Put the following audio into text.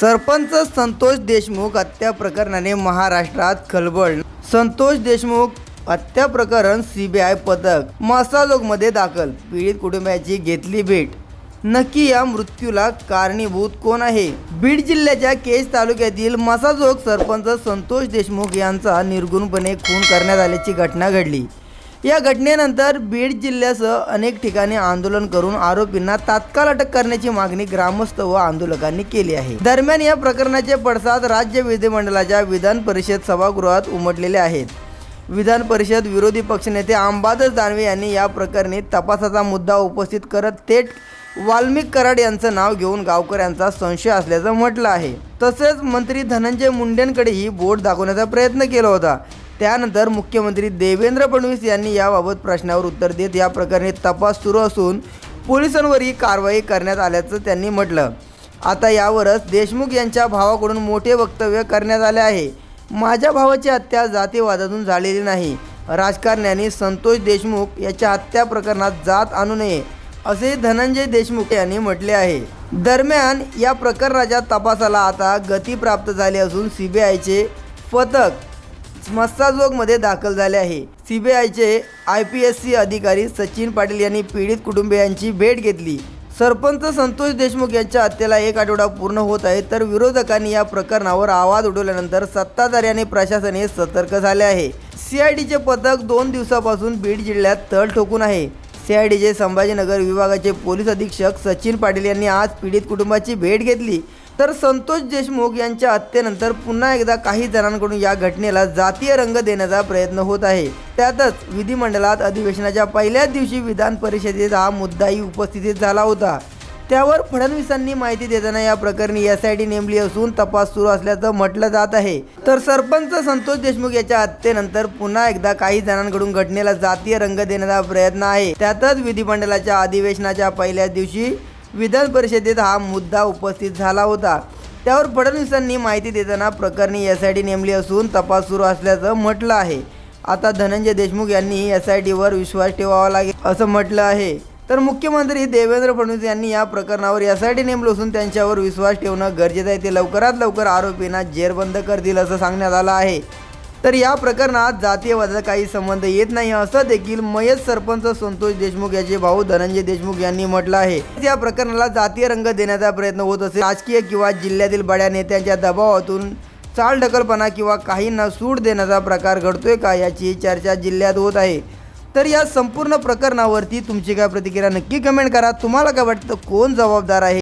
सरपंच संतोष देशमुख हत्या प्रकरणाने महाराष्ट्रात खळबळ संतोष देशमुख हत्या प्रकरण सीबीआय पथक मसाजोगमध्ये दाखल. पीडित कुटुंबाची घेतली भेट. नक्की या मृत्यूला कारणीभूत कोण आहे? बीड जिल्ह्याच्या केज तालुक्यातील मसाजोग सरपंच संतोष देशमुख यांचा निर्गुणपणे खून करण्यात आल्याची घटना घडली. या घटनेनंतर बीड जिल्ह्यासह अनेक ठिकाणी आंदोलन करून आरोपींना तात्काळ अटक करण्याची मागणी ग्रामस्थ व आंदोलकांनी केली आहे. दरम्यान या प्रकरणाचे पडसाद राज्य विधिमंडळाच्या विधान परिषद सभागृहात उमटलेले आहेत. विधान परिषद विरोधी पक्षनेते अंबादास दानवे यांनी या प्रकरणी तपासाचा मुद्दा उपस्थित करत थेट वाल्मिक कराड यांचं नाव घेऊन गावकऱ्यांचा संशय असल्याचं म्हटलं आहे. तसेच मंत्री धनंजय मुंडेंकडेही बोट दाखवण्याचा प्रयत्न केला होता. त्यानंतर मुख्यमंत्री देवेंद्र फडणवीस यांनी याबाबत प्रश्नावर उत्तर देत या प्रकरणी तपास सुरू असून पोलिसांवरही कारवाई करण्यात आल्याचं त्यांनी म्हटलं. आता यावरच देशमुख यांच्या भावाकडून मोठे वक्तव्य करण्यात आले आहे. माझ्या भावाची हत्या जातीवादातून झालेली नाही. राजकारण्यांनी संतोष देशमुख याच्या हत्या प्रकरणात जात आणू नये असे धनंजय देशमुख यांनी म्हटले आहे. दरम्यान या प्रकरणाच्या तपासाला आता गती प्राप्त झाली असून सीबीआयचे पथक मस्साजोगमध्ये दाखल झाले आहे. सीबीआयचे आय पी एस सी अधिकारी सचिन पाटील यांनी पीडित कुटुंबियांची भेट घेतली. सरपंच संतोष देशमुख यांच्या हत्येला एक आठवडा पूर्ण होत आहे तर विरोधकांनी या प्रकरणावर आवाज उठवल्यानंतर सत्ताधारी आणि प्रशासन हे सतर्क झाले आहे. सीआयडीचे पथक दोन दिवसापासून बीड जिल्ह्यात तळ ठोकून आहे. सीआयडीचे संभाजीनगर विभागाचे पोलीस अधीक्षक सचिन पाटील यांनी आज पीडित कुटुंबाची भेट घेतली. तर संतोष देशमुख यांच्या हत्येनंतर पुन्हा एकदा काही जणांकडून या घटनेला जातीय रंग देण्याचा प्रयत्न होत आहे. त्यातच विधिमंडळात अधिवेशनाच्या पहिल्याच दिवशी विधान परिषदेत हा मुद्दाही उपस्थितीत झाला होता. त्यावर फडणवीसांनी माहिती देताना या प्रकरणी एस आय टी नेमली असून तपास सुरू असल्याचं म्हटलं जात आहे. तर सरपंच संतोष देशमुख याच्या हत्येनंतर पुन्हा एकदा काही जणांकडून घटनेला जातीय रंग देण्याचा प्रयत्न आहे. त्यातच विधिमंडळाच्या अधिवेशनाच्या पहिल्याच दिवशी विधान परिषदेत हा मुद्दा उपस्थित झाला होता. त्यावर फडणवीसांनी माहिती देताना प्रकरणी एस आय टी नेमली असून तपास सुरू असल्याचं म्हटलं आहे. आता धनंजय देशमुख यांनी एस आय टीवर विश्वास ठेवावा लागेल असं म्हटलं आहे. तर मुख्यमंत्री देवेंद्र फडणवीस यांनी या प्रकरणावर एस आय टी नेमलं असून त्यांच्यावर विश्वास ठेवणं गरजेचं आहे. ते लवकरात लवकर आरोपींना जेरबंद करतील असं सांगण्यात आलं आहे. तर या प्रकरणात जातीयवादाचा काही संबंध येत नाही असं देखील मयत सरपंच संतोष देशमुख याचे भाऊ धनंजय देशमुख यांनी म्हटलं आहे. या प्रकरणाला जातीय रंग देण्याचा प्रयत्न होत असेल राजकीय किंवा जिल्ह्यातील बड्या नेत्यांच्या दबावातून चालढकलपणा किंवा काहींना सूट देण्याचा प्रकार घडतोय का याची चर्चा जिल्ह्यात होत आहे. तर या संपूर्ण प्रकरणावरती तुमची काय प्रतिक्रिया नक्की कमेंट करा. तुम्हाला काय वाटतं? कोण जबाबदार आहे?